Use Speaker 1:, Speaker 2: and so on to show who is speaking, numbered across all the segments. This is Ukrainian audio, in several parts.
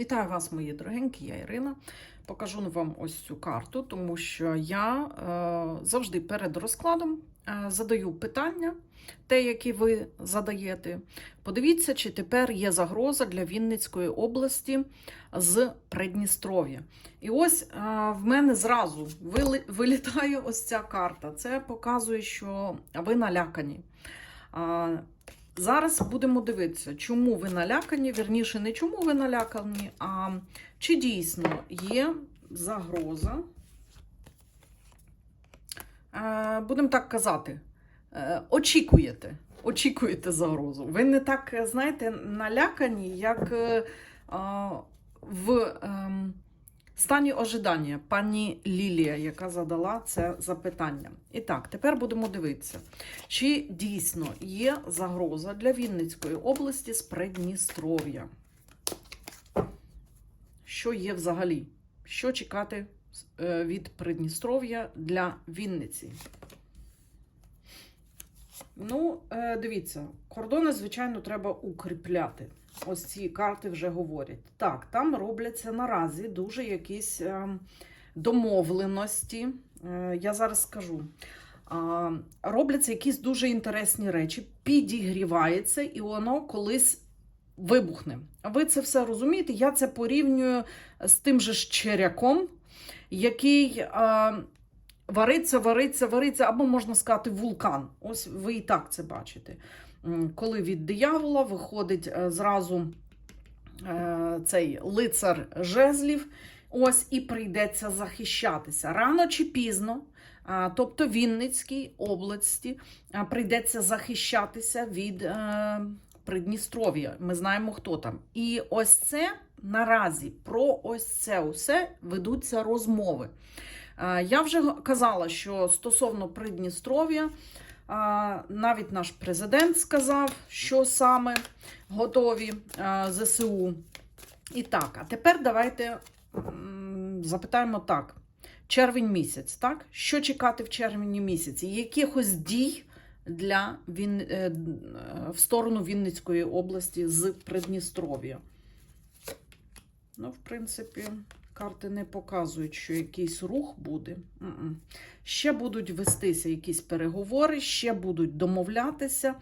Speaker 1: Вітаю вас, мої дорогенькі, я Ірина. Покажу вам ось цю карту, тому що я е, завжди перед розкладом е, задаю питання, те, які ви задаєте. Подивіться, чи тепер є загроза для Вінницької області з Придністров'я. І ось е, в мене зразу вили- вилітає ось ця карта. Це показує, що ви налякані. А, Зараз будемо дивитися, чому ви налякані, вірніше, не чому ви налякані, а чи дійсно є загроза. Е, Будемо так казати, е, очікуєте, очікуєте загрозу. Ви не так, е, знаєте, налякані, як в ем, стані ожидання пані Лілія, яка задала це запитання. І так, тепер будемо дивитися. Чи дійсно є загроза для Вінницької області з Придністров'я? Що є взагалі? Що чекати е, від Придністров'я для Вінниці? Ну, е, дивіться, кордони, звичайно, треба укріпляти. Ось ці карти вже говорять. Так, там робляться наразі дуже якісь е, домовленості. Е, я зараз скажу. Робляться якісь дуже інтересні речі, підігрівається, і воно колись вибухне. Ви це все розумієте? Я це порівнюю з тим же черяком, який вариться, вариться, вариться, або можна сказати, вулкан. Ось ви і так це бачите. Коли від диявола виходить е, зразу е, цей лицар жезлів, ось і прийдеться захищатися рано чи пізно. Тобто Вінницькій області прийдеться захищатися від е, Придністров'я. Ми знаємо, хто там. І ось це наразі про ось це усе ведуться розмови. Е, Я вже казала, що стосовно Придністров'я, навіть наш президент сказав, що саме готові е, ЗСУ. І так, а тепер давайте запитаємо так. Червень місяць, так? Що чекати в червні місяці? Якихось дій для Він... е, е, в сторону Вінницької області з Придністров'я? Ну, в принципі, карти не показують, що якийсь рух буде. Ще будуть вестися якісь переговори, ще будуть домовлятися,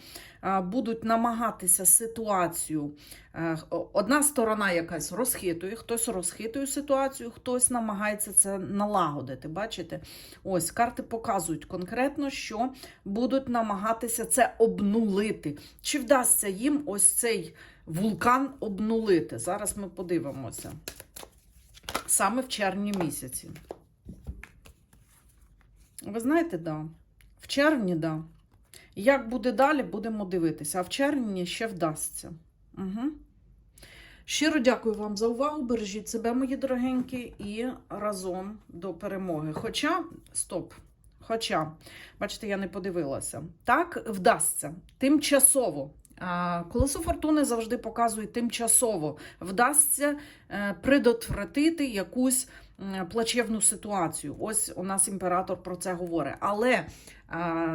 Speaker 1: будуть намагатися ситуацію. Е, Одна сторона якась розхитує, хтось розхитує ситуацію, хтось намагається це налагодити. Бачите? Ось карти показують конкретно, що будуть намагатися це обнулити. Чи вдасться їм ось цей вулкан обнулити? Зараз ми подивимося. Саме в червні місяці. Ви знаєте, да. В червні, да. Як буде далі, будемо дивитися. А в червні ще вдасться. Угу. Щиро дякую вам за увагу. Бережіть себе, мої дорогенькі, і разом до перемоги. Хоча, стоп. Хоча, бачите, я не подивилася. Так, вдасться. Тимчасово. Колесо фортуни завжди показує тимчасово. Вдасться е, предотвратити якусь плачевну ситуацію. Ось у нас імператор про це говорить. Але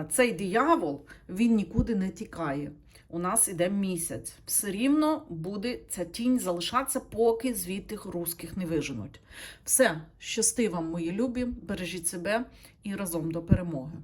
Speaker 1: цей диявол він нікуди не тікає. У нас іде місяць. Все рівно буде ця тінь залишатися, поки звідти русських не виженуть. Все, щасти вам, мої любі, бережіть себе і разом до перемоги.